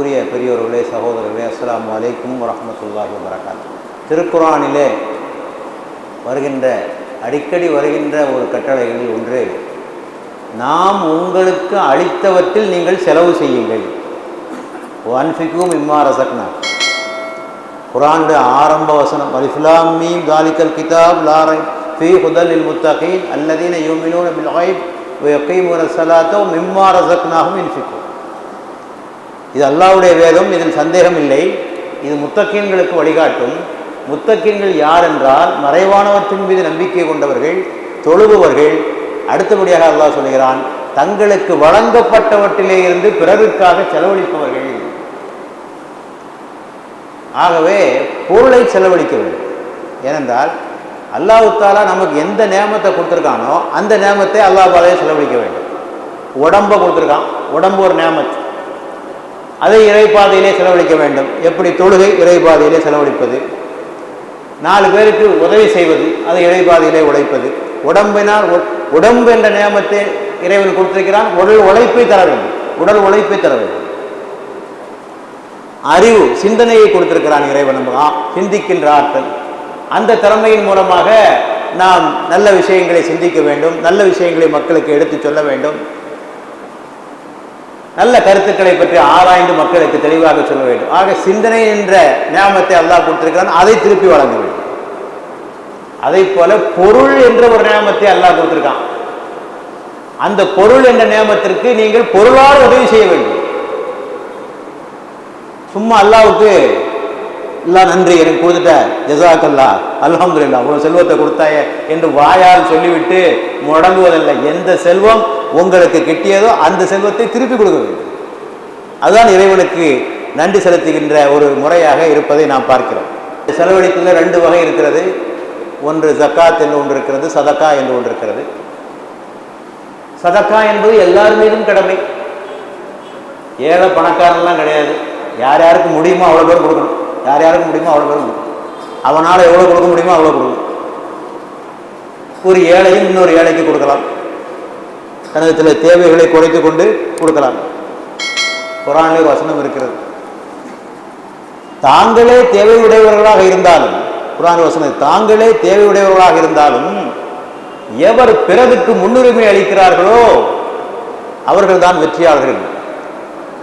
அன்புக்குரிய பெரியோர்களே சகோதரர்களே அஸ்லாம் வலைக்கும் வரஹ்மத்துல்லாஹி வரகாத் திருக்குறானிலே வருகின்ற அடிக்கடி வருகின்ற ஒரு கட்டளைகளில் ஒன்று நாம் உங்களுக்கு அளித்தவற்றில் நீங்கள் செலவு செய்யுங்கள். அன்பிக்கும் இம்மா ரசக்னா குரான் ஆரம்ப வசனம் அலிஃபுலாம் மீம் தாலிக்கல் கிதாப் லாரை ஃபி ஹுதலில் முத்தகீன் அல்லதீன யூமினூன பில் ஹைப் வயக்கீமுன ஸலாத்தோ மிம்மா ரஸக்னாஹும் யுன்ஃபிகூன் இது அல்லாஹ்வுடைய வேதம் இதில் சந்தேகம் இல்லை. இது முத்தக்கீன்களுக்கு வழிகாட்டும். முத்தக்கீன்கள் யார் என்றால் மறைவானவற்றின் மீது நம்பிக்கை கொண்டவர்கள் தொழுபவர்கள். அடுத்தபடியாக அல்லாஹ் சொல்கிறான் தங்களுக்கு வழங்கப்பட்டவற்றிலே இருந்து பிறருக்காக செலவழிப்பவர்கள். ஆகவே பொருளை செலவழிக்க வேண்டும். ஏனென்றால் அல்லாஹாலா நமக்கு எந்த நியமத்தை கொடுத்துருக்கானோ அந்த நியமத்தை அல்லாஹ் செலவழிக்க வேண்டும். உடம்பை கொடுத்துருக்கான். உடம்பு ஒரு நியமத்து. அதை இறைப்பாதையிலே செலவழிக்க வேண்டும். எப்படி தொழுகை இறைப்பாதையிலே செலவழிப்பது? நாலு பேருக்கு உதவி செய்வது அதை இறைப்பாதையிலே உழைப்பது உடம்பினால் உடம்பு என்ற நியமத்தை இறைவன் கொடுத்திருக்கிறான். உடல் உழைப்பை தர வேண்டும். உடல் உழைப்பை தர வேண்டும். அறிவு சிந்தனையை கொடுத்திருக்கிறான் இறைவன் நமக்கு சிந்திக்கின்ற ஆற்றல். அந்த திறமையின் மூலமாக நாம் நல்ல விஷயங்களை சிந்திக்க வேண்டும். நல்ல விஷயங்களை மக்களுக்கு எடுத்துச் சொல்ல வேண்டும். நல்ல கருத்துக்களை பற்றி ஆராய்ந்து மக்களுக்கு தெளிவாக சொல்ல வேண்டும். ஆக சிந்தனை என்ற நியாமத்தை அல்லாஹ் கொடுத்திருக்கிறான். அதை திருப்பி வழங்க வேண்டும். அதே போல பொருள் என்ற ஒரு நியமத்தை அல்லாஹ் கொடுத்திருக்கான். அந்த பொருள் என்ற நியமத்திற்கு நீங்கள் பொருளால் உதவி செய்ய வேண்டும். சும்மா அல்லாவுக்கு எல்லாம் நன்றி எனக்கு கொடுத்துட்ட. ஜசாக்கல்லா அல்ஹம்துலில்லாஹ். அவ்வளவு செல்வத்தை கொடுத்தாய என்று வாயால் சொல்லிவிட்டு முடங்குவதில்லை. எந்த செல்வம் உங்களுக்கு கிட்டியதோ அந்த செல்வத்தை திருப்பி கொடுக்க வேண்டும். அதுதான் இறைவனுக்கு நன்றி செலுத்துகின்ற ஒரு முறையாக இருப்பதை நாம் பார்க்கிறோம். செலவழித்துல ரெண்டு வகை இருக்கிறது. ஒன்று ஜக்காத் என்று ஒன்று இருக்கிறது சதக்கா என்று ஒன்று இருக்கிறது. சதக்கா என்பது எல்லார் மீதும் கடமை. ஏழை பணக்காரன்லாம் கிடையாது. யார் யாருக்கு முடியுமோ அவ்வளோ பேர் கொடுக்கணும். யார் யாருக்கு முடியுமோ அவ்வளோ பேரும் கொடுக்கும் அவனால் எவ்வளோ கொடுக்க முடியுமோ அவ்வளோ கொடுக்கணும் ஒரு ஏழையும் இன்னொரு ஏழைக்கு கொடுக்கலாம். தனது சில தேவைகளை குறைத்து கொண்டு கொடுக்கலாம். குரானில் வசனம் இருக்கிறது. தாங்களே தேவையுடையவர்களாக இருந்தாலும் குரான் வசனம் தாங்களே தேவையுடையவர்களாக இருந்தாலும் எவர் பிறருக்கு முன்னுரிமை அளிக்கிறார்களோ அவர்கள் தான் வெற்றியாளர்கள்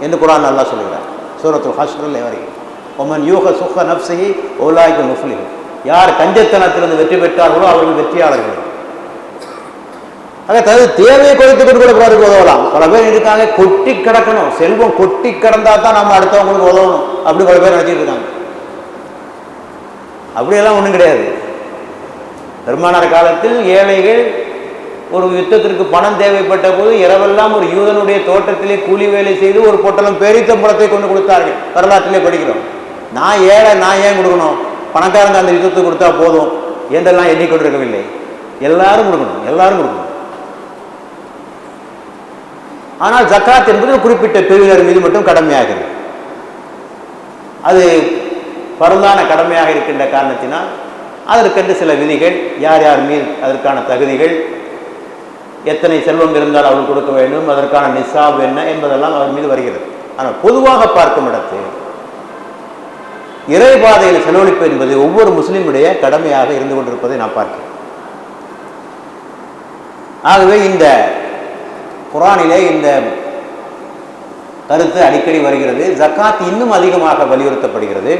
என்று குரான் நல்லா சொல்லுகிறார் சூரத்துல் ஹஷ்ரில் வரைக்கும் ஒமன் யூக சுக நப்சகி ஓலாய்க்கு முஸ்லிம் யார் கஞ்சத்தனத்திலிருந்து வெற்றி பெற்றார்களோ அவர்கள் வெற்றியாளர்கள். ஆக தனது தேவையை குறைத்து கொண்டு கூட பிறருக்கு உதவலாம். பல பேர் இருக்காங்க கொட்டி கிடக்கணும். செல்வம் கொட்டி கிடந்தா தான் நம்ம அடுத்தவங்களுக்கு உதவணும். அப்படி பல பேர் நினைச்சிட்டு இருக்காங்க. அப்படியெல்லாம் ஒன்றும் கிடையாது. பெருமானார் காலத்தில் ஏழைகள் ஒரு யுத்தத்திற்கு பணம் தேவைப்பட்ட போது இரவெல்லாம் ஒரு யூதனுடைய தோட்டத்திலே கூலி வேலை செய்து ஒரு பொட்டலம் பெரித்தம்பளத்தை கொண்டு கொடுத்தார்கள். வரலாற்றிலே படிக்கிறோம். நான் ஏழை நான் ஏன் கொடுக்கணும்? பணக்காரங்க அந்த யுத்தத்தை கொடுத்தா போதும். என்றெல்லாம் எண்ணிக்கொண்டிருக்கவில்லை. எல்லாரும் கொடுக்கணும் எல்லாரும் கொடுக்கணும். ஆனால் ஜக்காத் என்பது குறிப்பிட்ட பிரிவினர் மீது மட்டும் கடமையாகிறது அது பரந்தான கடமையாக இருக்கின்ற காரணத்தினால் அதற்கென்று சில விதிகள் யார் யார் மீது அதற்கான தகுதிகள் எத்தனை செல்வம் இருந்தால் அவள் கொடுக்க வேண்டும் அதற்கான நிசாப் என்ன என்பதெல்லாம் அவர் மீது வருகிறது. ஆனால் பொதுவாக பார்க்கும் இடத்தில் இறைபாதையில் செலவழிப்பு என்பது ஒவ்வொரு முஸ்லிமுடைய கடமையாக இருந்து கொண்டிருப்பதை நான் பார்க்கிறேன் ஆகவே இந்த குரானிலே இந்த கருத்து அடிக்கடி வருகிறது. ஜக்காத் இன்னும் அதிகமாக வலியுறுத்தப்படுகிறது.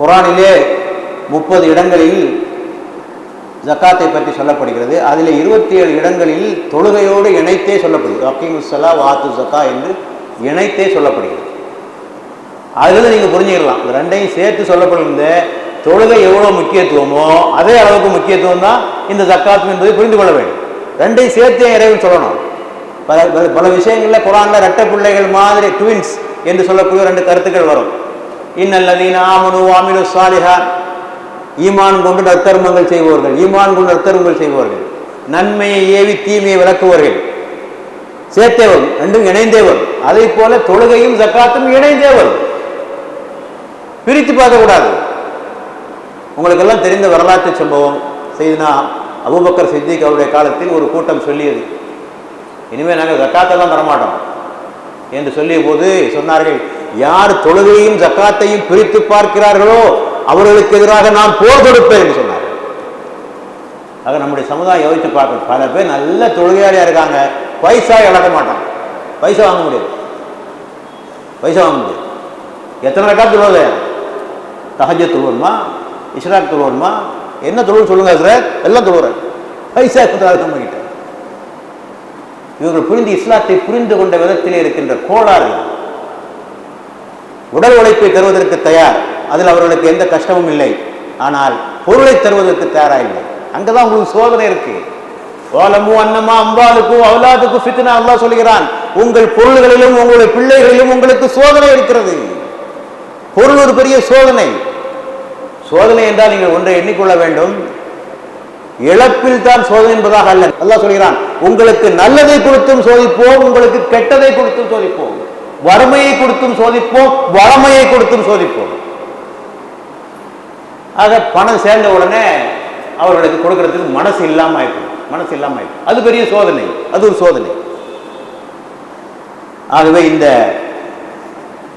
குரானிலே முப்பது இடங்களில் ஜக்காத்தை பற்றி சொல்லப்படுகிறது. அதில் இருபத்தி ஏழு இடங்களில் தொழுகையோடு இணைத்தே சொல்லப்படுகிறது. அக்கீமுசலா வாத்து ஜக்கா என்று இணைத்தே சொல்லப்படுகிறது. அதுலேருந்து நீங்கள் புரிஞ்சுக்கலாம். இந்த ரெண்டையும் சேர்த்து சொல்லப்படுறது தொழுகை எவ்வளோ முக்கியத்துவமோ அதே அளவுக்கு முக்கியத்துவம் தான் இந்த ஜக்காத்து என்பதை புரிந்து கொள்ள வேண்டும். ரெண்டையும் சேர்த்தே இறைவன் சொல்லணும். பல பல- பல விஷயங்களில் குரானில் ரெட்டை பிள்ளைகள் மாதிரி ட்வின்ஸ் என்று சொல்லக்கூடிய ரெண்டு கருத்துக்கள் வரும். இன்னல்லதீன் ஆமனு ஆமினு சாலிஹான் ஈமான் கொண்டு நற்கர்மங்கள் செய்பவர்கள் ஈமான் கொண்டு நற்கர்மங்கள் செய்பவர்கள். நன்மையை ஏவி தீமையை விளக்குவார்கள் சேர்த்தே வரும் ரெண்டும் இணைந்தே வரும். அதே போல தொழுகையும் ஜக்காத்தும் இணைந்தே வரும். பிரித்து பார்க்கக்கூடாது. உங்களுக்கெல்லாம் தெரிந்த வரலாற்று சம்பவம் செய்தினா அபுபக்கர் சித்திக் அவருடைய காலத்தில் ஒரு கூட்டம் சொல்லியது. இனிமேல் நாங்கள் ஜக்காத்தெல்லாம் தரமாட்டோம். என்று சொல்லிய போது சொன்னார்கள் யார் தொழுகையும் ஜக்காத்தையும் பிரித்து பார்க்கிறார்களோ அவர்களுக்கு எதிராக நான் போர் கொடுப்பேன் என்று சொன்னார் ஆக நம்முடைய சமுதாயம் யோசித்து பார்க்கணும் பல பேர் நல்ல தொழுகையாளியாக இருக்காங்க. பைசா இழக்க மாட்டான் பைசா வாங்க முடியாது. பைசா வாங்க முடியாது. எத்தனை ரெக்கார்டு தொழுவது தஹஜ தொழுவணுமா? இஷ்ராக் தொழுவணுமா? என்ன தொழுவு சொல்லுங்க சார் எல்லாம் தொழுவுறேன் பைசா கொடுத்தாரு நம்ம கிட்ட. இவர்கள் புரிந்து இஸ்லாத்தை புரிந்து கொண்ட விதத்திலே இருக்கின்ற கோளாறு உடல் உழைப்பை தருவதற்கு தயார். அதில் அவர்களுக்கு எந்த கஷ்டமும் இல்லை. ஆனால் பொருளை தருவதற்கு தயாராக இல்லை. அங்கதான் உங்களுக்கு சோதனை இருக்கு. ஓலமும் அன்னமா அம்பாளுக்கும் அவலாதுக்கும் ஃபித்னா அல்லா சொல்கிறான். உங்கள் பொருள்களிலும் உங்களுடைய பிள்ளைகளிலும் உங்களுக்கு சோதனை இருக்கிறது. பொருள் ஒரு பெரிய சோதனை. சோதனை என்றால் நீங்கள் ஒன்றை எண்ணிக்கொள்ள வேண்டும். இழப்பில் தான் சோதனை என்பதாக அல்ல. நல்லா சொல்கிறான் உங்களுக்கு நல்லதை கொடுத்தும் சோதிப்போம் உங்களுக்கு கெட்டதை கொடுத்தும் சோதிப்போம். வறுமையை கொடுத்தும் சோதிப்போம் வளமையை கொடுத்தும் சோதிப்போம். ஆக பணம் சேர்ந்த உடனே அவர்களுக்கு கொடுக்கறதுக்கு மனசு இல்லாம ஆயிடும். மனசு இல்லாம ஆயிடும். அது பெரிய சோதனை. அது ஒரு சோதனை. ஆகவே இந்த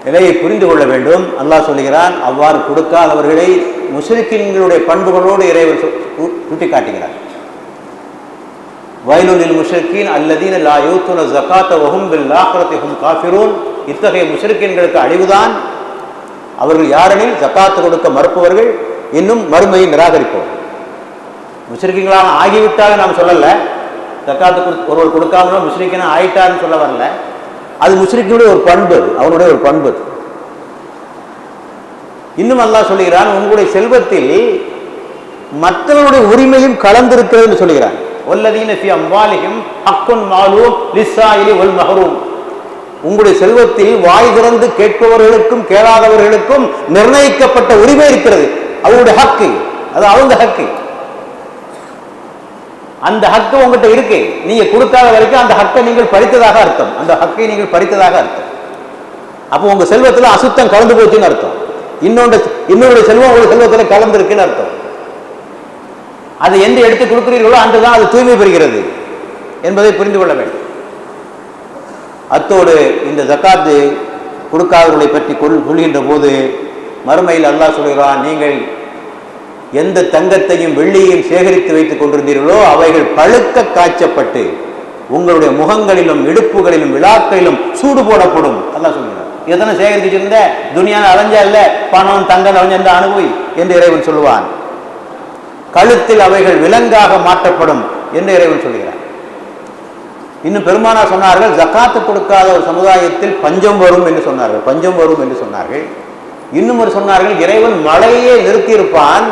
நிலையை புரிந்து கொள்ள வேண்டும்? அல்லாஹ் சொல்லுகிறான் அவ்வாறு கொடுக்காதவர்களை முஸ்லிக்கின்களுடைய பண்புகளோடு இறைவர் சு- சுட்டிக்காட்டுகிறார். வயலுலில் முஷ்ரிக்கீன் அல்லதீன லா யூத்துன ஜகாத்த வஹும் பில் ஆഖിറத்தி ஹும் காஃபிரூன். இத்தகைய முஷ்ரிக்கீன்களுக்கு அழிவுதான். அவர்கள் யாரெனில்? ஜக்காத்து கொடுக்க மறுப்பவர்கள். இன்னும் மறுமையை நிராகரிப்போம். முஷ்ரிக்கீங்களாக ஆகிவிட்டாக நாம் சொல்லல. ஜக்காத்து கொடு- ஒருவர் கொடுக்காமலும் முஷ்ரிக்கினா ஆயிட்டார்னு சொல்ல வரல. அது முஸ்லிக்கினுடைய ஒரு பண்பு அது. அவனுடைய ஒரு பண்பு இன்னும் அல்லாஹ் சொல்லுகிறான் உங்களுடைய செல்வத்தில் மற்றவருடைய உரிமையும் கலந்திருக்கிறது சொல்லுகிறான். ஹக்குன் உங்களுடைய செல்வத்தில் வாய் திறந்து கேட்பவர்களுக்கும் கேளாதவர்களுக்கும் நிர்ணயிக்கப்பட்ட உரிமை இருக்கிறது. அவருடைய ஹக்கு அது அவங்க ஹக்கு. அந்த ஹக்கு உங்ககிட்ட இருக்கு. நீங்க கொடுக்காத வரைக்கும் அந்த ஹக்கை நீங்கள் பறித்ததாக அர்த்தம். அந்த ஹக்கை நீங்கள் பறித்ததாக அர்த்தம். அப்போ உங்க செல்வத்துல அசுத்தம் கலந்து போச்சுன்னு அர்த்தம். இன்னொன்று இன்னொரு செல்வம் உங்க செல்வத்துல கலந்துருக்குன்னு அர்த்தம். அதை எந்த எடுத்து கொடுக்கிறீர்களோ அன்றுதான் அது தூய்மை பெறுகிறது என்பதை புரிந்து கொள்ள வேண்டும். அத்தோடு இந்த ஜக்காத்து கொடுக்காதவர்களை பற்றி கொள் சொல்கின்ற போது மறுமையில் அல்லாஹ் சொல்கிறான் நீங்கள் எந்த தங்கத்தையும் வெள்ளியையும் சேகரித்து வைத்துக் கொண்டிருந்தீர்களோ அவைகள் பழுக்க காய்ச்சப்பட்டு உங்களுடைய முகங்களிலும் இடுப்புகளிலும் விழாக்களிலும் சூடு போடப்படும். அல்லாஹ் சொல்கிறார் எத்தனை சேகரித்து துணியான துனியான அலைஞ்சா இல்ல? பணம் தங்கம் அலைஞ்ச அனுபவி என்று இறைவன் சொல்லுவான். கழுத்தில் அவைகள் விலங்காக மாற்றப்படும் என்று இறைவன் சொல்கிறார் இன்னும் பெருமானா சொன்னார்கள் ஜக்காத்து கொடுக்காத ஒரு சமுதாயத்தில் பஞ்சம் வரும் என்று சொன்னார்கள். பஞ்சம் வரும் என்று சொன்னார்கள். இன்னும் ஒரு சொன்னார்கள் இறைவன் மழையே நிறுத்தியிருப்பான்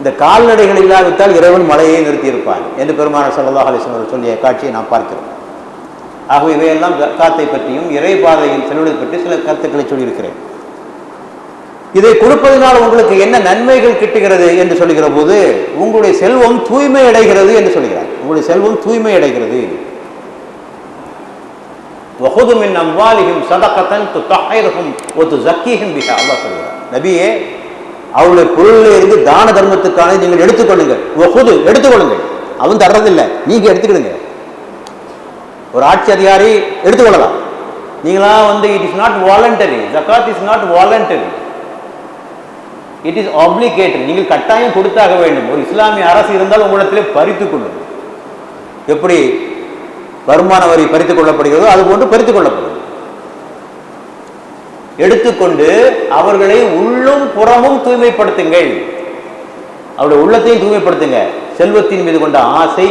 இந்த கால்நடைகள் இல்லாவிட்டால் இறைவன் மழையை நிறுத்தியிருப்பான் என்று பெருமான ஸல்லல்லாஹு அலைஹி சொல்லிய காட்சியை நாம் பார்க்கிறோம். ஆகவே இவையெல்லாம் காத்தை பற்றியும் இறை பாதையின் செல்வதை பற்றி சில கருத்துக்களை சொல்லியிருக்கிறேன். இதை கொடுப்பதனால் உங்களுக்கு என்ன நன்மைகள் கிட்டுகிறது என்று சொல்லுகிற போது உங்களுடைய செல்வம் தூய்மை அடைகிறது என்று சொல்கிறார். உங்களுடைய செல்வம் தூய்மை அடைகிறது. வகுதுமின் அம்பாலிகும் சதக்கத்தன் சதகத்தன் துத்தஹிருஹும் வ துஸக்கிஹிம் பிஹா. அல்லாஹ் சொல்கிறார். நபியே அவருடைய பொருளில் இருந்து தான தர்மத்துக்கான நீங்கள் எடுத்துக்கொள்ளுங்கள் வஹுது எடுத்துக்கொள்ளுங்கள் அவன் தர்றதில்லை. நீங்க எடுத்துக்கிடுங்க. ஒரு ஆட்சி அதிகாரி எடுத்துக்கொள்ளலாம் நீங்களா வந்து இட் இஸ் நாட் வாலண்டரி ஜக்காத் is not voluntary it is obligatory நீங்கள் கட்டாயம் கொடுத்தாக வேண்டும். ஒரு இஸ்லாமிய அரசு இருந்தால் உங்களிடத்திலே பறித்து கொள்ளும் எப்படி வருமான வரி பறித்துக் கொள்ளப்படுகிறதோ அது போன்று பறித்துக் கொள்ளப்படும். எடுத்துக்கொண்டு அவர்களை உள்ளும் புறமும் தூய்மைப்படுத்துங்கள். அவருடைய உள்ளத்தையும் தூய்மைப்படுத்துங்க. செல்வத்தின் மீது கொண்ட ஆசை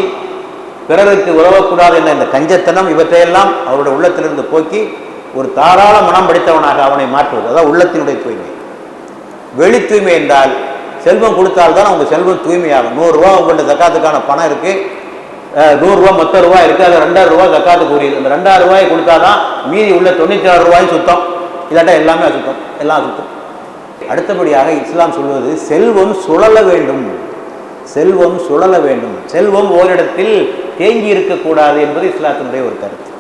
பிறருக்கு உதவக்கூடாது என்ற இந்த கஞ்சத்தனம் இவற்றையெல்லாம் அவருடைய உள்ளத்திலிருந்து போக்கி ஒரு தாராள மனம் படைத்தவனாக அவனை மாற்றுவது. அதான் உள்ளத்தினுடைய தூய்மை. வெளி தூய்மை என்றால் செல்வம் கொடுத்தால்தான் அவங்க செல்வம் தூய்மையாகும். நூறுரூவா உங்கள்கிட்ட தக்காத்துக்கான பணம் இருக்கு. நூறுரூவா மொத்த ரூபாய் இருக்கு. அது ரெண்டாயிரம் ரூபாய் தக்காத்துக்கு உரியது. அந்த ரெண்டாயிரம் ரூபாய் கொடுத்தாதான் மீதி உள்ள தொண்ணூற்றி ஆறு ரூபாய் சுத்தம். இல்லாட்டா எல்லாமே அசுத்தம் எல்லாம் அசுத்தம். அடுத்தபடியாக இஸ்லாம் சொல்வது செல்வம் சுழல வேண்டும். செல்வம் சுழல வேண்டும். செல்வம் ஓரிடத்தில் தேங்கி இருக்கக்கூடாது என்பது இஸ்லாத்தினுடைய ஒரு கருத்து.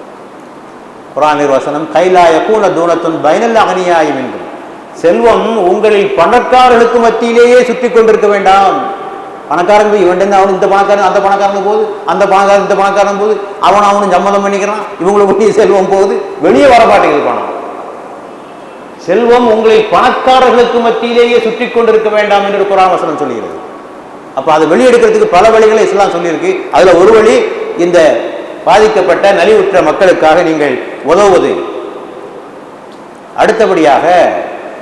குரானிர் வசனம் கைலாய கூண தூணத்துன் பைனல் அகனியாயம் என்றும் செல்வம் உங்களில் பணக்காரர்களுக்கு மத்தியிலேயே சுற்றி கொண்டிருக்க வேண்டாம். பணக்காரங்க இவன் அவனு இந்த பணக்காரன் அந்த பணக்காரங்க போகுது அந்த பணக்காரன் இந்த பணக்காரன் போகுது. அவன் அவனும் சம்மதம் பண்ணிக்கிறான். இவங்களுக்கு செல்வம் போகுது. வெளியே வர மாட்டேங்குது பணம். செல்வம் உங்களை பணக்காரர்களுக்கு மத்தியிலேயே சுற்றி கொண்டிருக்க வேண்டாம் என்று குரான் வசனம் சொல்லுகிறது. அப்ப அதை வெளியெடுக்கிறதுக்கு பல வழிகளை இஸ்லாம் சொல்லியிருக்கு. அதுல ஒரு வழி இந்த பாதிக்கப்பட்ட நலிவுற்ற மக்களுக்காக நீங்கள் உதவுவது. அடுத்தபடியாக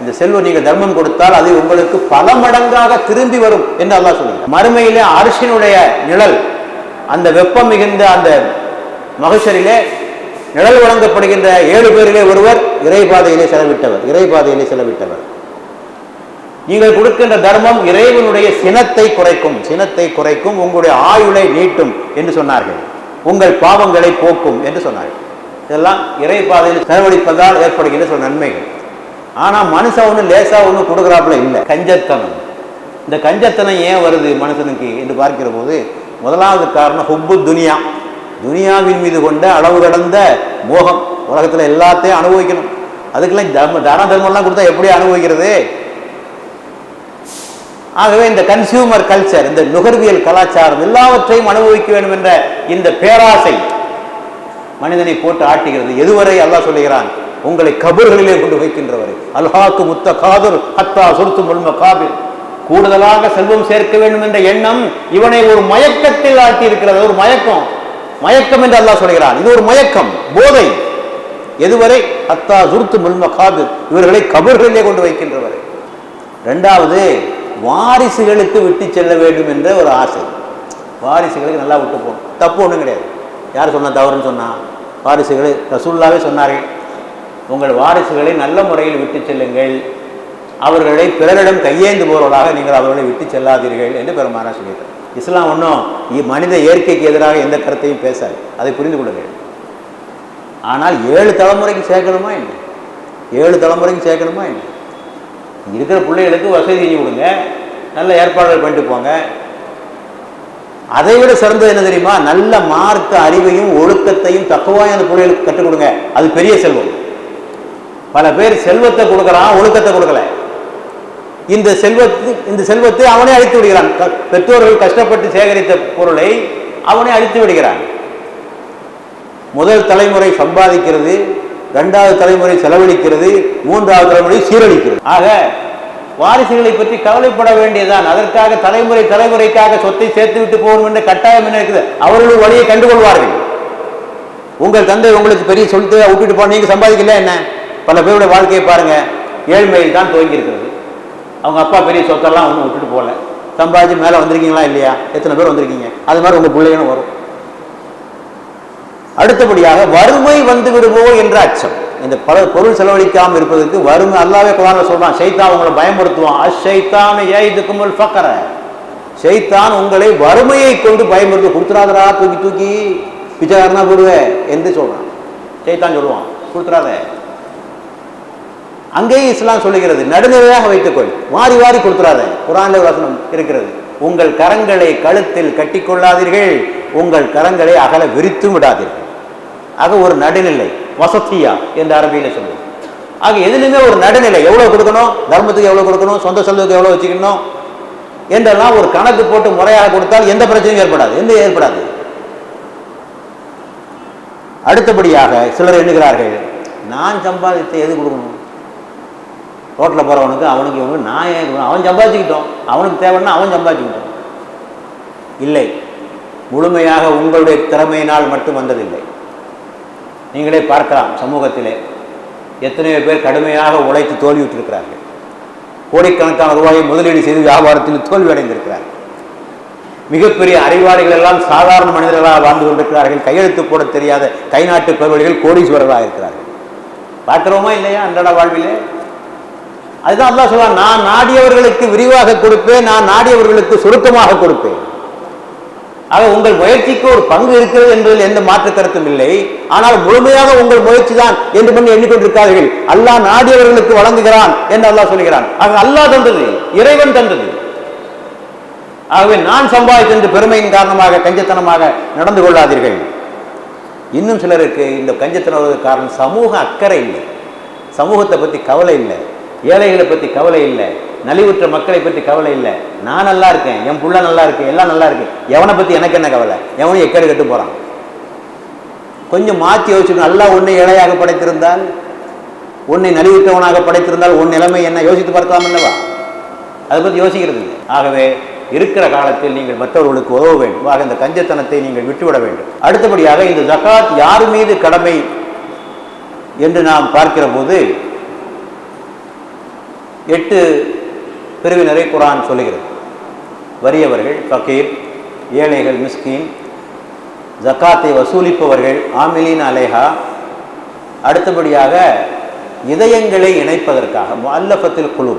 இந்த செல்வம் நீங்கள் தர்மம் கொடுத்தால் அது உங்களுக்கு பல மடங்காக திரும்பி வரும் என்று அல்லா சொல்லுங்க மறுமையிலே அரசினுடைய நிழல் அந்த வெப்பம் மிகுந்த அந்த மகசரிலே நிழல் வழங்கப்படுகின்ற ஏழு பேரிலே ஒருவர் இறைபாதையிலே செலவிட்டவர் இறைபாதையிலே செலவிட்டவர். நீங்கள் கொடுக்கின்ற தர்மம் இறைவனுடைய சினத்தை குறைக்கும் சினத்தை குறைக்கும் உங்களுடைய ஆயுளை நீட்டும் என்று சொன்னார்கள். உங்கள் பாவங்களை போக்கும் என்று சொன்னார்கள். இதெல்லாம் இறைபாதையில் செலவழிப்பதால் ஏற்படுகின்ற சில நன்மைகள். ஆனா மனுஷன் ஒண்ணு லேசா ஒண்ணு கொடுக்குறாப்புல இல்லை. கஞ்சத்தனம். இந்த கஞ்சத்தனம் ஏன் வருது மனுஷனுக்கு என்று பார்க்கிற போது முதலாவது காரணம் ஹுப்பு துனியா. துனியாவின் மீது கொண்ட அளவு கடந்த மோகம். உலகத்துல எல்லாத்தையும் அனுபவிக்கணும். அதுக்கெல்லாம் தர்ம தான தர்மம்லாம் கொடுத்தா எப்படி அனுபவிக்கிறது? ஆகவே இந்த கன்சியூமர் கல்ச்சர் இந்த நுகர்வியல் கலாச்சாரம் எல்லாவற்றையும் அனுபவிக்க வேண்டும் என்ற இந்த பேராசை மனிதனை போட்டு ஆட்டுகிறது. எதுவரை அல்லாஹ் சொல்லுகிறான்? உங்களை கபர்களிலே கொண்டு வைக்கின்றவரை. அல்ஹாக்கு முத்த காதுர் ஹத்தா சுருத்து முல்ம காபில் கூடுதலாக செல்வம் சேர்க்க வேண்டும் என்ற எண்ணம் இவனை ஒரு மயக்கத்தில் ஆட்டி இருக்கிறது ஒரு மயக்கம். மயக்கம் என்று அல்லாஹ் சொல்கிறான். இது ஒரு மயக்கம் போதை. எதுவரை? அத்தா சுருத்து முல்ம இவர்களை கபர்களிலே கொண்டு வைக்கின்றவரை ரெண்டாவது வாரிசுகளுக்கு விட்டு செல்ல வேண்டும் என்ற ஒரு ஆசை. வாரிசுகளுக்கு நல்லா விட்டு போகணும். தப்பு ஒன்றும் கிடையாது. யார் சொன்னால் தவறுன்னு சொன்னால் வாரிசுகளை ரசூல்லாவே சொன்னார்கள். உங்கள் வாரிசுகளை நல்ல முறையில் விட்டு செல்லுங்கள். அவர்களை பிறரிடம் கையேந்து போவர்களாக நீங்கள் அவர்களை விட்டு செல்லாதீர்கள் என்று பெருமானா சொல்லியிருக்கார். இஸ்லாம் ஒன்றும் இ- மனித இயற்கைக்கு எதிராக எந்த கருத்தையும் பேசாது. அதை புரிந்து கொள்ளுங்கள் ஆனால் ஏழு தலைமுறைக்கு சேர்க்கணுமா என்ன? ஏழு தலைமுறைக்கு சேர்க்கணுமா என்ன? இருக்கிற பிள்ளைகளுக்கு வசதி செஞ்சு கொடுங்க. நல்ல ஏற்பாடுகள் பண்ணிட்டு போங்க. அதை விட சிறந்தது என்ன தெரியுமா? நல்ல மார்க்க அறிவையும் ஒழுக்கத்தையும் தக்கவாய் அந்த பிள்ளைகளுக்கு கற்றுக் கொடுங்க. அது பெரிய செல்வம். பல பேர் செல்வத்தை கொடுக்குறான் ஒழுக்கத்தை கொடுக்கல. இந்த செல்வத்து இந்த செல்வத்தை அவனே அழித்து விடுகிறான். க- பெற்றோர்கள் கஷ்டப்பட்டு சேகரித்த பொருளை அவனே அழித்து விடுகிறான். முதல் தலைமுறை சம்பாதிக்கிறது இரண்டாவது தலைமுறை செலவழிக்கிறது மூன்றாவது தலைமுறை சீரழிக்கிறது. ஆக வாரிசுகளை பற்றி கவலைப்பட வேண்டியதான் அதற்காக தலைமுறை தலைமுறைக்காக சொத்தை சேர்த்து விட்டு போகணும் என்ற கட்டாயம் என்ன இருக்குது? அவர்களும் வழியை கண்டுகொள்வார்கள். உங்கள் தந்தை உங்களுக்கு பெரிய சொல்லிட்டு விட்டுட்டு போன நீங்க சம்பாதிக்கல என்ன? பல பேருடைய வாழ்க்கையை பாருங்க ஏழ்மையில் தான் துவங்கி இருக்கிறது அவங்க அப்பா பெரிய சொத்தெல்லாம் ஒன்றும் விட்டுட்டு போகல. சம்பாதிச்சு மேலே வந்திருக்கீங்களா இல்லையா? எத்தனை பேர் வந்திருக்கீங்க? அது மாதிரி உங்க பிள்ளைகளும் வரும். அடுத்தபடியாக வறுமை வந்து விடுமோ என்ற அச்சம். இந்த பல பொருள் செலவழிக்காமல் இருப்பதற்கு வறுமை அல்லாவே குரான்ல சொல்றான் ஷைத்தான் உங்களை பயமுறுத்துவான். அஷைத்தான் ஏய்துக்குமுல் ஃபக்கர ஷைத்தான் உங்களை வறுமையை கொண்டு பயமுறுத்து கொடுத்துடாதரா தூக்கி தூக்கி. பிச்சைக்காரனா போடுவேன் என்று சொல்றான். ஷைத்தான் சொல்லுவான். கொடுத்துறாத. அங்கேயும் இஸ்லாம் சொல்லுகிறது நடுநிலையாக வைத்துக்கொள். மாறி வாரி கொடுத்துறாத. குரான் வசனம் இருக்கிறது. உங்கள் கரங்களை கழுத்தில் கட்டிக்கொள்ளாதீர்கள். உங்கள் கரங்களை அகல விரித்தும் விடாதீர்கள். ஆக ஒரு நடுநிலை வசதியா என்று அரபியில் சொல்லுவோம் ஆக எதுலையுமே ஒரு நடுநிலை எவ்வளவு கொடுக்கணும்? தர்மத்துக்கு எவ்வளவு கொடுக்கணும்? சொந்த செலவுக்கு எவ்வளவு வச்சுக்கணும்? என்றெல்லாம் ஒரு கணக்கு போட்டு முறையாக கொடுத்தால் எந்த பிரச்சனையும் ஏற்படாது. எந்த ஏற்படாது? அடுத்தபடியாக சிலர் எண்ணுகிறார்கள் நான் சம்பாதித்த எது கொடுக்கணும்? ரோட்டில் போகிறவனுக்கு அவனுக்கு இவனுக்கு நான் ஏன் அவன் சம்பாதிச்சுக்கிட்டோம். அவனுக்கு தேவைன்னா அவன் சம்பாதிச்சுக்கிட்டோம். இல்லை. முழுமையாக உங்களுடைய திறமையினால் மட்டும் வந்ததில்லை. நீங்களே பார்க்கலாம் சமூகத்திலே எத்தனையோ பேர் கடுமையாக உழைத்து தோல்வியுற்றிருக்கிறார்கள். கோடிக்கணக்கான ரூபாயை முதலீடு செய்து வியாபாரத்தில் தோல்வி அடைந்திருக்கிறார்கள் மிகப்பெரிய அறிவாளிகள் எல்லாம் சாதாரண மனிதர்களாக வாழ்ந்து கொண்டிருக்கிறார்கள். கையெழுத்து போட தெரியாத கை நாட்டு பெருவழிகள் கோடீஸ்வரர்களாக இருக்கிறார்கள். பார்க்குறோமா இல்லையா? அன்றாட வாழ்விலே அதுதான் அல்லாஹ் சொல்லுவான் நான் நாடியவர்களுக்கு விரிவாக கொடுப்பேன் நான் நாடியவர்களுக்கு சுருக்கமாக கொடுப்பேன். ஆக உங்கள் முயற்சிக்கு ஒரு பங்கு இருக்கிறது என்பதில் எந்த மாற்று கருத்தும் இல்லை. ஆனால் முழுமையாக உங்கள் முயற்சி தான் என்று பண்ணி எண்ணிக்கொண்டிருக்கார்கள் அல்லாஹ் நாடியவர்களுக்கு வழங்குகிறான் என்று அல்லாஹ் சொல்கிறான். ஆக அல்லாஹ் தந்தது இறைவன் தந்தது. ஆகவே நான் சம்பாதித்த என்று பெருமையின் காரணமாக கஞ்சத்தனமாக நடந்து கொள்ளாதீர்கள். இன்னும் சிலருக்கு இந்த கஞ்சத்தனம் வருவதற்கு காரணம் சமூக அக்கறை இல்லை. சமூகத்தை பற்றி கவலை இல்லை. ஏழைகளை பற்றி கவலை இல்லை. நலிவுற்ற மக்களை பற்றி கவலை இல்லை. நான் நல்லா இருக்கேன் என் புள்ள நல்லா இருக்கு எல்லாம் நல்லா இருக்கு. எவனை பத்தி எனக்கு என்ன கவலை? எவனும் எக்கடி கட்டு போறான். கொஞ்சம் மாற்றி யோசிக்கணும் நல்லா ஒன்றை இழையாக படைத்திருந்தால் உன்னை நலிவுற்றவனாக படைத்திருந்தால் உன் நிலைமை என்ன? யோசித்து பார்க்கலாம் அல்லவா? அதை பற்றி யோசிக்கிறது ஆகவே இருக்கிற காலத்தில் நீங்கள் மற்றவர்களுக்கு உதவ வேண்டும். ஆக இந்த கஞ்சத்தனத்தை நீங்கள் விட்டுவிட வேண்டும். அடுத்தபடியாக இந்த ஜகாத் யார் மீது கடமை என்று நாம் பார்க்கிற போது எட்டு பிரிவினரை குரான் சொல்லுகிறது. வறியவர்கள் ஃபக்கீர் ஏழைகள் மிஸ்கீன் ஜக்காத்தை வசூலிப்பவர்கள் ஆமிலின் அலேஹா அடுத்தபடியாக இதயங்களை இணைப்பதற்காக அல்லஃபத்தில் குழு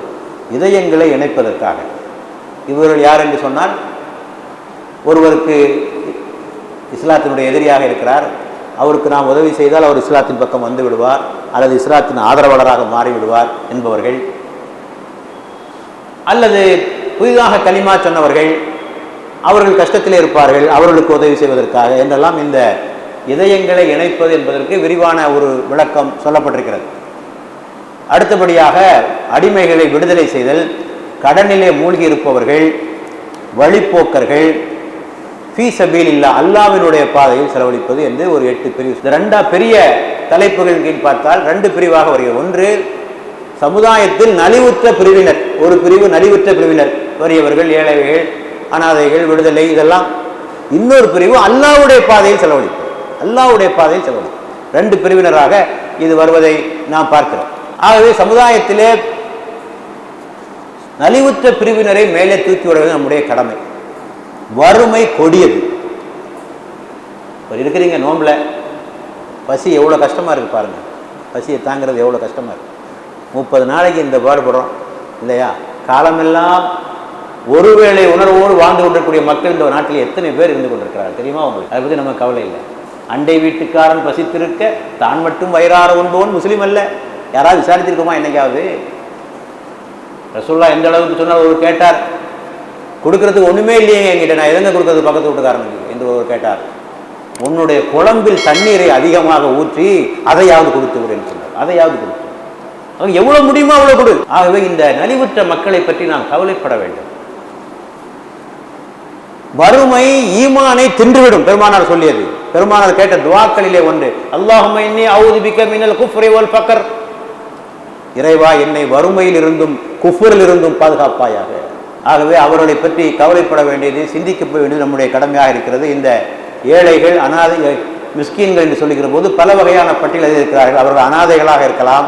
இதயங்களை இணைப்பதற்காக. இவர்கள் யார் என்று சொன்னால் ஒருவருக்கு இஸ்லாத்தினுடைய எதிரியாக இருக்கிறார். அவருக்கு நாம் உதவி செய்தால் அவர் இஸ்லாத்தின் பக்கம் வந்து விடுவார் அல்லது இஸ்லாத்தின் ஆதரவாளராக மாறிவிடுவார் என்பவர்கள் அல்லது புதிதாக களிமா சொன்னவர்கள் அவர்கள் கஷ்டத்தில் இருப்பார்கள் அவர்களுக்கு உதவி செய்வதற்காக என்றெல்லாம் இந்த இதயங்களை இணைப்பது என்பதற்கு விரிவான ஒரு விளக்கம் சொல்லப்பட்டிருக்கிறது. அடுத்தபடியாக அடிமைகளை விடுதலை செய்தல் கடனிலே மூழ்கி இருப்பவர்கள் வழிப்போக்கர்கள் ஃபீ சபீல் இல்லா அல்லாவினுடைய பாதையில் செலவழிப்பது என்று ஒரு எட்டு பிரிவு. இந்த ரெண்டா பெரிய தலைப்புகள் கீழ் பார்த்தால் ரெண்டு பிரிவாக வருகிறது. ஒன்று சமுதாயத்தில் நலிவுற்ற பிரிவினர். ஒரு பிரிவு நலிவுற்ற பிரிவினர். வறியவர்கள் ஏழைகள் அனாதைகள் விடுதலை இதெல்லாம் இன்னொரு பிரிவு அல்லாவுடைய பாதையில் செலவழிப்பு அல்லாவுடைய பாதையில் செலவழிப்பு ரெண்டு பிரிவினராக இது வருவதை நாம் பார்க்கிறோம். ஆகவே சமுதாயத்திலே நலிவுற்ற பிரிவினரை மேலே தூக்கி விடுவது நம்முடைய கடமை. வறுமை கொடியது. இப்போ இருக்கிறீங்க நோம்பில். பசி எவ்வளோ கஷ்டமாக இருக்குது பாருங்கள் பசியை தாங்கிறது எவ்வளோ கஷ்டமாக இருக்குது முப்பது நாளைக்கு இந்த பாடுபடுறோம் இல்லையா? காலமெல்லாம் ஒருவேளை உணர்வோடு வாழ்ந்து கொண்டிருக்கூடிய மக்கள் இந்த நாட்டில் எத்தனை பேர் இருந்து கொண்டிருக்கிறார்கள்? தெரியுமா உங்களுக்கு? அதை பற்றி நம்ம கவலை இல்லை. அண்டை வீட்டுக்காரன் பசித்திருக்க தான் மட்டும் வயிறார உண்பவன் முஸ்லீம் அல்ல. யாராவது விசாரித்திருக்குமா என்னைக்காவது? ரசூல்லா எந்த அளவுக்கு சொன்னால் ஒரு கேட்டார் கொடுக்கறதுக்கு ஒன்றுமே இல்லையே என்கிட்ட. நான் எதங்க கொடுக்கறது? பக்கத்து வீட்டுக்காரனுக்கு என்று ஒருவர் கேட்டார். உன்னுடைய குழம்பில் தண்ணீரை அதிகமாக ஊற்றி அதையாவது கொடுத்து விடுன்னு சொன்னார். அதையாவது கொடுத்து அவங்க எவ்வளவு முடியுமோ அவ்வளவு கொடு. ஆகவே இந்த நலிவுற்ற மக்களை பற்றி நாம் கவலைப்பட வேண்டும். வறுமை ஈமானை தின்றுவிடும் பெருமானார் சொல்லியது. பெருமானார் கேட்ட துவாக்களிலே ஒன்று அல்லாஹும இன்னி அவுதுபிக்க மின்னல் குஃப்ரை வல் பக்கர் இறைவா என்னை வறுமையில் இருந்தும் குஃபரில் இருந்தும் பாதுகாப்பாயாக. ஆகவே அவர்களை பற்றி கவலைப்பட வேண்டியது சிந்திக்க வேண்டியது நம்முடைய கடமையாக இருக்கிறது. இந்த ஏழைகள் அனாதை மிஸ்கீன்கள் என்று சொல்லுகிற போது பல வகையான பட்டியலில் இருக்கிறார்கள். அவர்கள் அனாதைகளாக இருக்கலாம்.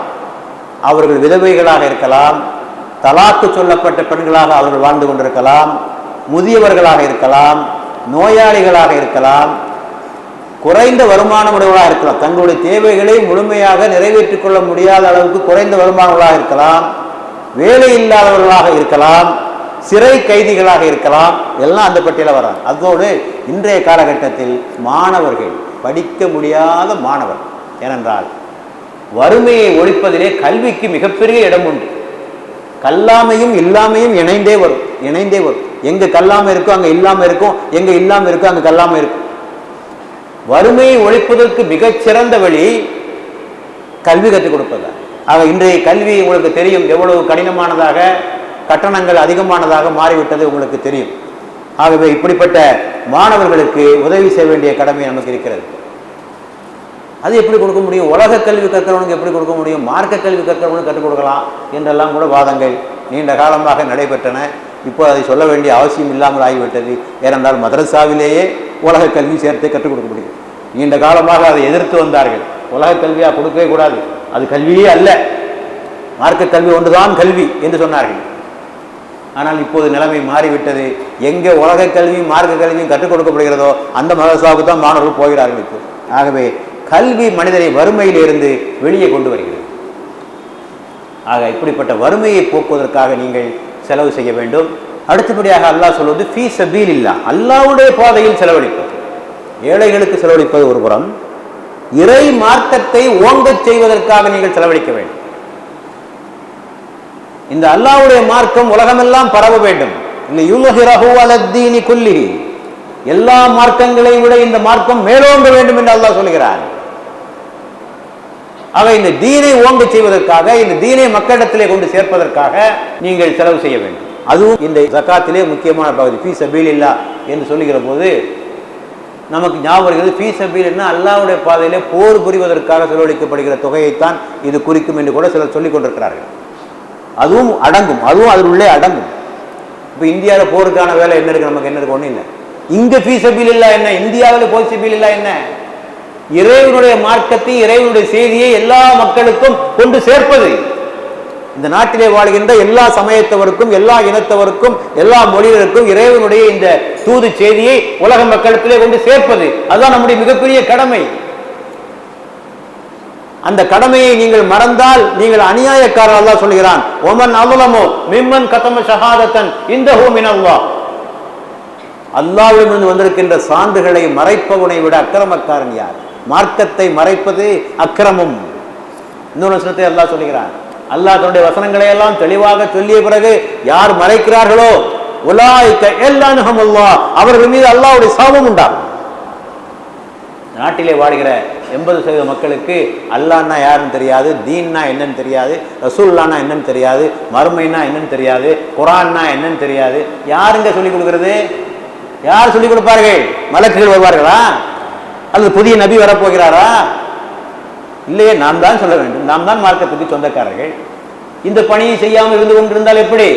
அவர்கள் விதவைகளாக இருக்கலாம் தலாக்கு சொல்லப்பட்ட பெண்களாக அவர்கள் வாழ்ந்து கொண்டிருக்கலாம் முதியவர்களாக இருக்கலாம் நோயாளிகளாக இருக்கலாம் குறைந்த வருமானமுடையவர்களாக இருக்கலாம். தங்களுடைய தேவைகளை முழுமையாக நிறைவேற்றிக் கொள்ள முடியாத அளவுக்கு குறைந்த வருமானங்களாக இருக்கலாம் வேலை இல்லாதவர்களாக இருக்கலாம் சிறை கைதிகளாக இருக்கலாம். எல்லாம் அந்த பட்டியலில் வராங்க அதோடு இன்றைய காலகட்டத்தில் மாணவர்கள் படிக்க முடியாத மாணவர். ஏனென்றால் வறுமையை ஒழிப்பதிலே கல்விக்கு மிகப்பெரிய இடம் உண்டு. கல்லாமையும் இல்லாமையும் இணைந்தே வரும் இணைந்தே வரும். எங்க கல்லாமை இருக்கோ அங்க இல்லாம இருக்கும். எங்க இல்லாம இருக்கோ அங்க கல்லாம இருக்கும். வறுமையை ஒழிப்பதற்கு மிகச்சிறந்த வழி கல்வி கற்றுக் கொடுப்பதா ஆக இன்றைய கல்வி உங்களுக்கு தெரியும் எவ்வளவு கடினமானதாக கட்டணங்கள் அதிகமானதாக மாறிவிட்டது உங்களுக்கு தெரியும். ஆகவே இப்படிப்பட்ட மாணவர்களுக்கு உதவி செய்ய வேண்டிய கடமை நமக்கு இருக்கிறது. அது எப்படி கொடுக்க முடியும்? உலக கல்வி கற்கிறவனுக்கு எப்படி கொடுக்க முடியும்? மார்க்க கல்வி கற்கிறவனுக்கு கற்றுக் கொடுக்கலாம் என்றெல்லாம் கூட வாதங்கள் நீண்ட காலமாக நடைபெற்றன. இப்போ அதை சொல்ல வேண்டிய அவசியம் இல்லாமல் ஆகிவிட்டது. ஏனென்றால் மதரசாவிலேயே உலக கல்வி சேர்த்து கற்றுக் கொடுக்க முடியும். நீண்ட காலமாக அதை எதிர்த்து வந்தார்கள். உலக கல்வியாக கொடுக்கவே கூடாது. அது கல்வியே அல்ல. மார்க்க கல்வி ஒன்றுதான் கல்வி என்று சொன்னார்கள். ஆனால் இப்போது நிலைமை மாறிவிட்டது. எங்கே உலக கல்வியும் மார்க்க கல்வியும் கற்றுக் கொடுக்கப்படுகிறதோ அந்த மதரசாவுக்கு தான் மாணவர்கள் போகிறார்கள் இப்போ. ஆகவே கல்வி மனிதரை வறுமையிலிருந்து வெளியே கொண்டு வருகிறது. ஆக இப்படிப்பட்ட வறுமையை போக்குவதற்காக நீங்கள் செலவு செய்ய வேண்டும். அடுத்தபடியாக அல்லாஹ் சொல்வது ஃபீ சபீல் இல்லா அல்லாவுடைய பாதையில் செலவழிப்பது. ஏழைகளுக்கு செலவழிப்பது ஒரு புறம் இறை மார்க்கத்தை ஓங்கச் செய்வதற்காக நீங்கள் செலவழிக்க வேண்டும். இந்த அல்லாவுடைய மார்க்கம் உலகமெல்லாம் பரவ வேண்டும். எல்லா மார்க்கங்களை விட இந்த மார்க்கம் மேலோங்க வேண்டும் என்று அல்லாஹ் சொல்கிறார் ஆக இந்த தீனை ஓங்க செய்வதற்காக இந்த தீனை மக்களிடத்திலே கொண்டு சேர்ப்பதற்காக நீங்கள் செலவு செய்ய வேண்டும். அதுவும் இந்த ஜக்காத்திலே முக்கியமான பகுதி. ஃபீ சபீலில்லா என்று சொல்லுகிற போது நமக்கு ஞாபகம் வருகிறது ஃபீ சபீல்னா அல்லாவுடைய பாதையிலே போர் புரிவதற்காக செலவழிக்கப்படுகிற தொகையைத்தான் இது குறிக்கும் என்று கூட சிலர் சொல்லிக் கொண்டிருக்கிறார்கள். அதுவும் அடங்கும். அதுவும் அதில் உள்ளே அடங்கும். இப்போ இந்தியாவில் போருக்கான வேலை என்ன இருக்கு? நமக்கு என்ன இருக்கு? ஒன்றும் இல்லை. இங்கே ஃபீ சபீல் இல்லை என்ன? இந்தியாவில் போர் சபீல் இல்லா என்ன? இறைவனுடைய மார்க்கத்தை இறைவனுடைய செய்தியை எல்லா மக்களுக்கும் கொண்டு சேர்ப்பது. இந்த நாட்டிலே வாழ்கின்ற எல்லா சமயத்தவருக்கும் எல்லா இனத்தவருக்கும் எல்லா மொழியினருக்கும் இறைவனுடைய இந்த தூது செய்தியை உலக மக்களிடத்திலே கொண்டு சேர்ப்பது. அதுதான் நம்முடைய மிகப்பெரிய கடமை. அந்த கடமையை நீங்கள் மறந்தால் நீங்கள் அநியாயக்காரர் அல்லா சொல்கிறான். ஒமன் அவலமோ மிம்மன் கதம ஷஹாதத்தன் இந்த ஹூமின் அல்லாஹ் அல்லாவிலிருந்து வந்திருக்கின்ற சான்றுகளை மறைப்பவனை விட அக்கிரமக்காரன் யார்? மார்க்கத்தை மறைப்பது அக்கிரமம். இன்னொரு வசனத்தை அல்லாஹ் சொல்லுகிறான். அல்லாஹ் தன்னுடைய வசனங்களை எல்லாம் தெளிவாக சொல்லிய பிறகு யார் மறைக்கிறார்களோ? உலாய்க்க எல்லானுகம் அல்லாஹ் அவர்கள் மீது அல்லாவுடைய சாபம் உண்டாகும். நாட்டிலே வாடுகிற எண்பது சதவீத மக்களுக்கு அல்லான்னா யாருன்னு தெரியாது தீன்னா என்னன்னு தெரியாது ரசூல்லானா என்னன்னு தெரியாது மறுமைனா என்னன்னு தெரியாது குரான்னா என்னன்னு தெரியாது. யாருங்க சொல்லிக் கொடுக்கறது? யார் சொல்லிக் கொடுப்பார்கள்? மலக்குகள் வருவார்களா? அல்லது புதிய நபி வரப்போகிறாரா? இல்லையே நாம் தான் சொல்ல வேண்டும். நாம் தான் மார்க்கத்துக்கு சொந்தக்காரர்கள். இந்த பணியை செய்யாமல் இருந்து கொண்டிருந்தால் எப்படி?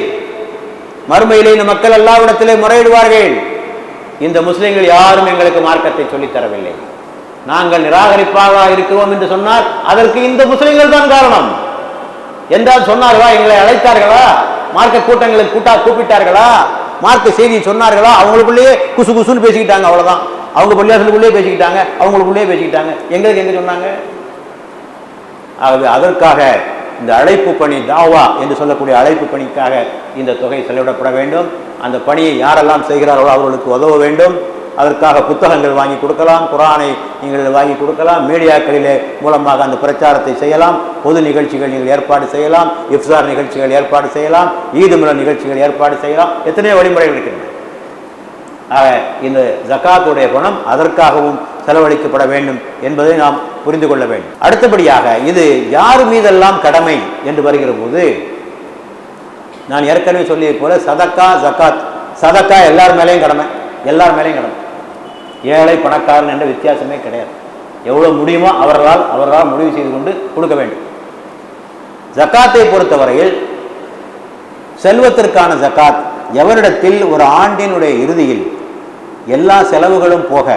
மறுமையிலே இந்த மக்கள் எல்லாவிடத்திலே முறையிடுவார்கள். இந்த முஸ்லிம்கள் யாரும் எங்களுக்கு மார்க்கத்தை சொல்லித் தரவில்லை. நாங்கள் நிராகரிப்பாக இருக்கிறோம் என்று சொன்னால் அதற்கு இந்த முஸ்லிம்கள் தான் காரணம். என்றால் சொன்னார்களா எங்களை அழைத்தார்களா? மார்க்க கூட்டங்களுக்கு கூட்டா கூப்பிட்டார்களா? மார்க்க செய்தியை சொன்னார்களா? அவங்களுக்குள்ளேயே குசு குசுன்னு பேசிக்கிட்டாங்க அவ்வளவுதான். அவங்க பள்ளியாசலுக்குள்ளேயே பேசிக்கிட்டாங்க அவங்களுக்குள்ளேயே பேசிக்கிட்டாங்க. எங்களுக்கு எங்க சொன்னாங்க? ஆகவே அதற்காக இந்த அழைப்பு பணி தாவா என்று சொல்லக்கூடிய அழைப்பு பணிக்காக இந்த தொகை செலவிடப்பட வேண்டும். அந்த பணியை யாரெல்லாம் செய்கிறார்களோ அவர்களுக்கு உதவ வேண்டும். அதற்காக புத்தகங்கள் வாங்கி கொடுக்கலாம் குரானை நீங்கள் வாங்கி கொடுக்கலாம் மீடியாக்களிலே மூலமாக அந்த பிரச்சாரத்தை செய்யலாம் பொது நிகழ்ச்சிகள் நீங்கள் ஏற்பாடு செய்யலாம் இஃப்சார் நிகழ்ச்சிகள் ஏற்பாடு செய்யலாம் ஈது நிகழ்ச்சிகள் ஏற்பாடு செய்யலாம். எத்தனையோ வழிமுறைகள் இருக்கின்றன. ஆக இந்த ஜக்காத்துடைய பணம் அதற்காகவும் செலவழிக்கப்பட வேண்டும் என்பதை நாம் புரிந்து கொள்ள வேண்டும். அடுத்தபடியாக இது யார் மீதெல்லாம் கடமை என்று வருகிற போது நான் ஏற்கனவே சொல்லியது போல சதக்கா ஜக்காத். சதக்கா எல்லார் மேலேயும் கடமை எல்லார் மேலேயும் கடமை. ஏழை பணக்காரன் என்ற வித்தியாசமே கிடையாது. எவ்வளவு முடியுமோ அவர்களால் அவர்களால் முடிவு செய்து கொண்டு கொடுக்க வேண்டும். ஜக்காத்தை பொறுத்தவரையில் செல்வத்திற்கான ஜக்காத் எவரிடத்தில் ஒரு ஆண்டினுடைய இறுதியில் எல்லா செலவுகளும் போக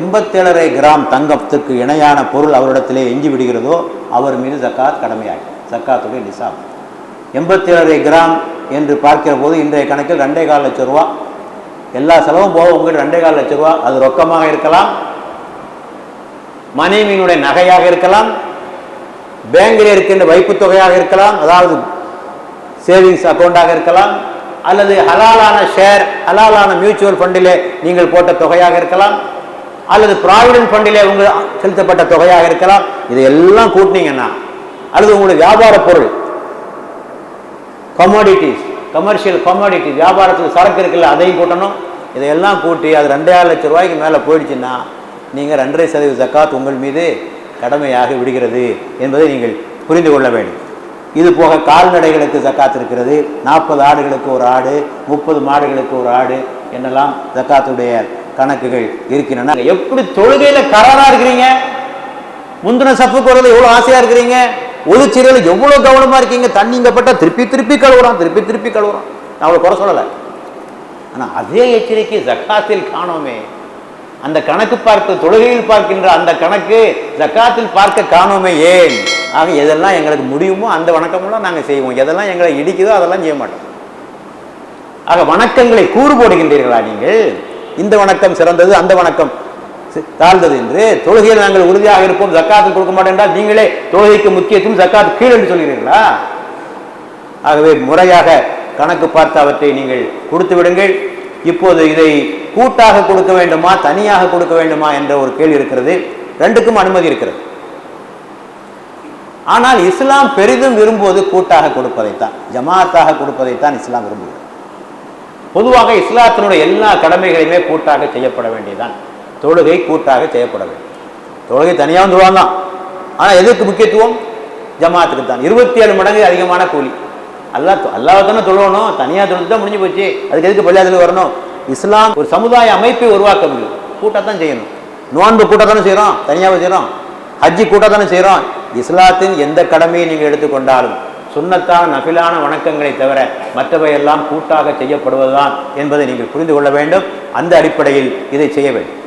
எண்பத்தேழரை கிராம் தங்கத்துக்கு இணையான பொருள் அவரிடத்திலே எஞ்சி விடுகிறதோ அவர் மீது ஜக்காத் கடமையாகும் ஜக்காத்துடைய நிசாம். எண்பத்தேழரை கிராம் என்று பார்க்கிற போது இன்றைய கணக்கில் ரெண்டே கால் லட்சம் ரூபா. எல்லா செலவும் போக உங்கள்கிட்ட ரெண்டே கால் லட்சம் ரூபா. அது ரொக்கமாக இருக்கலாம் மனைவியினுடைய நகையாக இருக்கலாம் பேங்கில் இருக்கின்ற வைப்பு தொகையாக இருக்கலாம் அதாவது சேவிங்ஸ் அக்கௌண்டாக இருக்கலாம் அல்லது ஹலாலான ஷேர் ஹலாலான மியூச்சுவல் ஃபண்டிலே நீங்கள் போட்ட தொகையாக இருக்கலாம். அல்லது ப்ராவிடன்ட் ஃபண்டிலே உங்கள் செலுத்தப்பட்ட தொகையாக இருக்கலாம். இதையெல்லாம் கூட்டினீங்கன்னா அல்லது உங்களுடைய வியாபார பொருள் கமாடிட்டிஸ் கமர்ஷியல் கமாடிட்டி வியாபாரத்தில் சரக்கு இருக்குல்ல அதையும் கூட்டணும். இதையெல்லாம் கூட்டி அது ரெண்டாயிரம் லட்சம் ரூபாய்க்கு மேலே போயிடுச்சுன்னா நீங்கள் ரெண்டரை சதவீத ஜக்காத் உங்கள் மீது கடமையாக விடுகிறது என்பதை நீங்கள் புரிந்து கொள்ள வேண்டும். இது போக கால்நடைகளுக்கு ஜக்காத் இருக்கிறது. நாற்பது ஆடுகளுக்கு ஒரு ஆடு முப்பது மாடுகளுக்கு ஒரு ஆடு என்னெல்லாம் ஜக்காத்துடைய கணக்குகள் இருக்கின்றன. எப்படி தொழுகையில் கராரா இருக்கிறீங்க? முந்தின சப்புக்கு வரது எவ்வளோ ஆசையாக இருக்கிறீங்க? ஒளிச்சீரியல் எவ்வளோ கவனமாக இருக்கீங்க? தண்ணி திருப்பி திருப்பி கழுவுறான் திருப்பி திருப்பி கழுவுறான். நான் அவ்வளோ குறை சொல்லலை. ஆனால் அதே எச்சரிக்கை ஜக்காத்தில் காணோமே. அந்த கணக்கு பார்த்து தொழுகையில் பார்க்கின்ற அந்த கணக்கு ஜக்காத்தில் பார்க்க காணோமே ஏன்? ஆக எதெல்லாம் எங்களுக்கு முடியுமோ அந்த வணக்கமெல்லாம் நாங்கள் செய்வோம். எதெல்லாம் எங்களை இடிக்குதோ அதெல்லாம் செய்ய மாட்டோம். ஆக வணக்கங்களை கூறு போடுகின்றீர்களா நீங்கள்? இந்த வணக்கம் சிறந்தது அந்த வணக்கம் தாழ்ந்தது என்று தொழுகையில் நாங்கள் உறுதியாக இருப்போம். ஜக்காத்து கொடுக்க மாட்டோம் என்றால் நீங்களே தொழுகைக்கு முக்கியத்துவம் ஜக்காத்து கீழ் என்று சொல்கிறீர்களா? ஆகவே முறையாக கணக்கு பார்த்து அவற்றை நீங்கள் கொடுத்து விடுங்கள். இப்போது இதை கூட்டாக கொடுக்க வேண்டுமா தனியாக கொடுக்க வேண்டுமா என்ற ஒரு கேள்வி இருக்கிறது. ரெண்டுக்கும் அனுமதி இருக்கிறது. ஆனால் இஸ்லாம் பெரிதும் விரும்புவது கூட்டாக கொடுப்பதைத்தான். ஜமாத்தாக கொடுப்பதைத்தான் இஸ்லாம் விரும்புகிறது. பொதுவாக இஸ்லாத்தினுடைய எல்லா கடமைகளையுமே கூட்டாக செய்யப்பட வேண்டியதுதான். தொழுகை கூட்டாக செய்யப்பட வேண்டும். தொழுகை தனியாக வந்துருவாங்க ஆனால் எதுக்கு முக்கியத்துவம்? ஜமாத்துக்கு தான். இருபத்தி ஏழு மடங்கு அதிகமான கூலி. அல்லா அல்லாஹ் தானே தொழணும் தனியாக தொழுது தான் முடிஞ்சு போச்சு. அதுக்கு எதுக்கு பள்ளியாதில் வரணும்? இஸ்லாம் ஒரு சமுதாய அமைப்பை உருவாக்க முடியும். கூட்டத்தான் செய்யணும். நோன்பு கூட்டத்தானே செய்கிறோம் தனியாக செய்கிறோம் ஹஜ்ஜி கூட்டத்தானே செய்கிறோம் இஸ்லாத்தின் எந்த கடமையை நீங்கள் எடுத்துக்கொண்டாலும் சுண்ணத்தான நபிலான வணக்கங்களை தவிர மற்றவையெல்லாம் கூட்டாக செய்யப்படுவதுதான் என்பதை நீங்கள் புரிந்து கொள்ள வேண்டும். அந்த அடிப்படையில் இதை செய்ய வேண்டும்.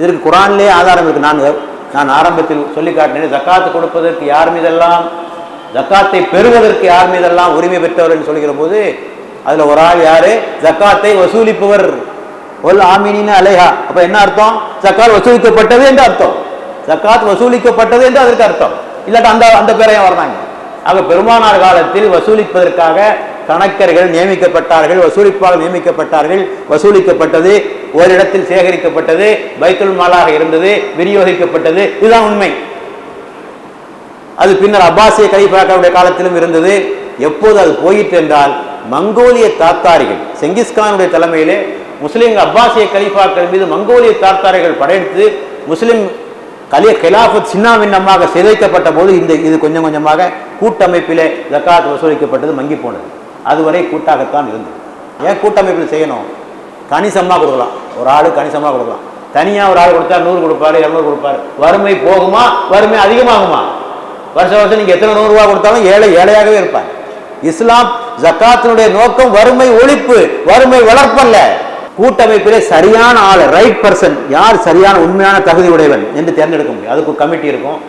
இதற்கு குரான்லேயே ஆதாரம் இருக்கு. நான் நான் ஆரம்பத்தில் சொல்லி காட்டினேன் ஜக்காத்து கொடுப்பதற்கு யார் மீதெல்லாம் ஜக்காத்தை பெறுவதற்கு யார் மீதெல்லாம் உரிமை பெற்றவர்? என்று சொல்கிற போது அதுல ஒரு ஆள் யாரு? ஜக்காத்தை வசூலிப்பவர். ஒல் ஆமினின்னு அலைஹா. அப்ப என்ன அர்த்தம்? ஜக்காத் வசூலிக்கப்பட்டது என்று அர்த்தம். ஜக்காத் வசூலிக்கப்பட்டது என்று அதற்கு அர்த்தம். இல்லாட்ட அந்த அந்த பேரையும் வர்றாங்க? ஆக பெருமானார் காலத்தில் வசூலிப்பதற்காக கணக்கர்கள் நியமிக்கப்பட்டார்கள் வசூலிப்பாளர் நியமிக்கப்பட்டார்கள் வசூலிக்கப்பட்டது ஓரிடத்தில் சேகரிக்கப்பட்டது பைத்துல் மாலாக இருந்தது விநியோகிக்கப்பட்டது இதுதான் உண்மை. அது பின்னர் அப்பாசிய கலிஃபாக்களுடைய காலத்திலும் இருந்தது. எப்போது அது போயிட்டு என்றால் மங்கோலிய தாத்தாரிகள். செங்கிஸ்கானுடைய தலைமையிலே முஸ்லீம் அப்பாசிய கலிஃபாக்கள் மீது மங்கோலிய தாத்தாரிகள் படையெடுத்து முஸ்லீம் கலிய கிலாஃபத் சின்னாமின்னமாக சிதைக்கப்பட்ட போது இந்த இது கொஞ்சம் கொஞ்சமாக கூட்டமைப்பிலே ஜக்காத் வசூலிக்கப்பட்டது மங்கி போனது. அதுவரை கூட்டாகத்தான் இருந்தது. ஏன் கூட்டமைப்பில் செய்யணும்? கணிசமாக கொடுக்கலாம். ஒரு ஆள் கணிசமாக கொடுக்கலாம். தனியாக ஒரு ஆள் கொடுத்தா நூறு கொடுப்பாரு இரநூறு கொடுப்பாரு. வறுமை போகுமா? வறுமை அதிகமாகுமா? வருஷம் வருஷம் நீங்கள் எத்தனை நூறுரூவா கொடுத்தாலும் ஏழை ஏழையாகவே இருப்பார். இஸ்லாம் ஜக்காத்தினுடைய நோக்கம் வறுமை ஒழிப்பு வறுமை வளர்ப்பல்ல. கூட்டமைப்பிலே சரியான ஆள் ரைட் பர்சன் யார் சரியான உண்மையான தகுதி உடையவன் என்று தேர்ந்தெடுக்க முடியும். அதுக்கு கமிட்டி இருக்கும்.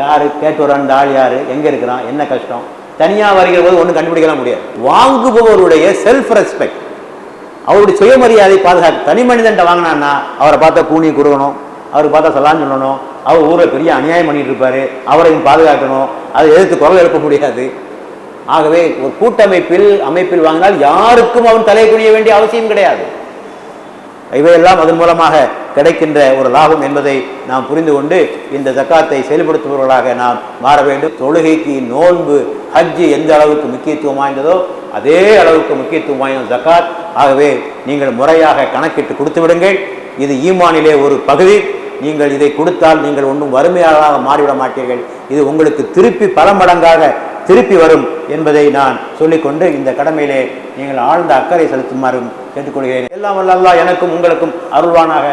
யாரு கேட்டு வர அந்த ஆள் யாரு எங்க இருக்கிறான் என்ன கஷ்டம்? தனியா வருகிற போது ஒன்றும் கண்டுபிடிக்கலாம் முடியாது. வாங்குபவருடைய செல்ஃப் ரெஸ்பெக்ட் அவருடைய சுயமரியாதை பாதுகாக்க தனி மனிதன்ட்ட வாங்கினான்னா அவரை பார்த்தா கூனி குறுகணும் அவருக்கு பார்த்தா சலான் சொல்லணும் அவர் ஊரில் பெரிய அநியாயம் பண்ணிட்டு இருப்பாரு அவரையும் பாதுகாக்கணும் அதை எதிர்த்து குரல் எழுப்ப முடியாது. ஆகவே ஒரு கூட்டமைப்பில் அமைப்பில் வாங்கினால் யாருக்கும் அவன் தலை குனிய வேண்டிய அவசியம் கிடையாது. இவையெல்லாம் அதன் மூலமாக கிடைக்கின்ற ஒரு லாபம் என்பதை நாம் புரிந்து கொண்டு இந்த ஜக்காத்தை செயல்படுத்துபவர்களாக நாம் மாற வேண்டும். தொழுகைக்கு நோன்பு ஹஜ்ஜு எந்த அளவுக்கு முக்கியத்துவம் வாய்ந்ததோ அதே அளவுக்கு முக்கியத்துவம் வாய்ந்த ஜக்காத். ஆகவே நீங்கள் முறையாக கணக்கிட்டு கொடுத்து விடுங்கள். இது ஈமானிலே ஒரு பகுதி. நீங்கள் இதை கொடுத்தால் நீங்கள் ஒன்றும் வறுமையாளராக மாறிவிட மாட்டீர்கள். இது உங்களுக்கு திருப்பி பல மடங்காக திருப்பி வரும் என்பதை நான் சொல்லிக்கொண்டு இந்த கடமையிலே நீங்கள் ஆழ்ந்த அக்கறை செலுத்துமாறும் கேட்டுக்கொள்கிறேன். எல்லாம் வல்ல எனக்கும் உங்களுக்கும் அருள்வானாக.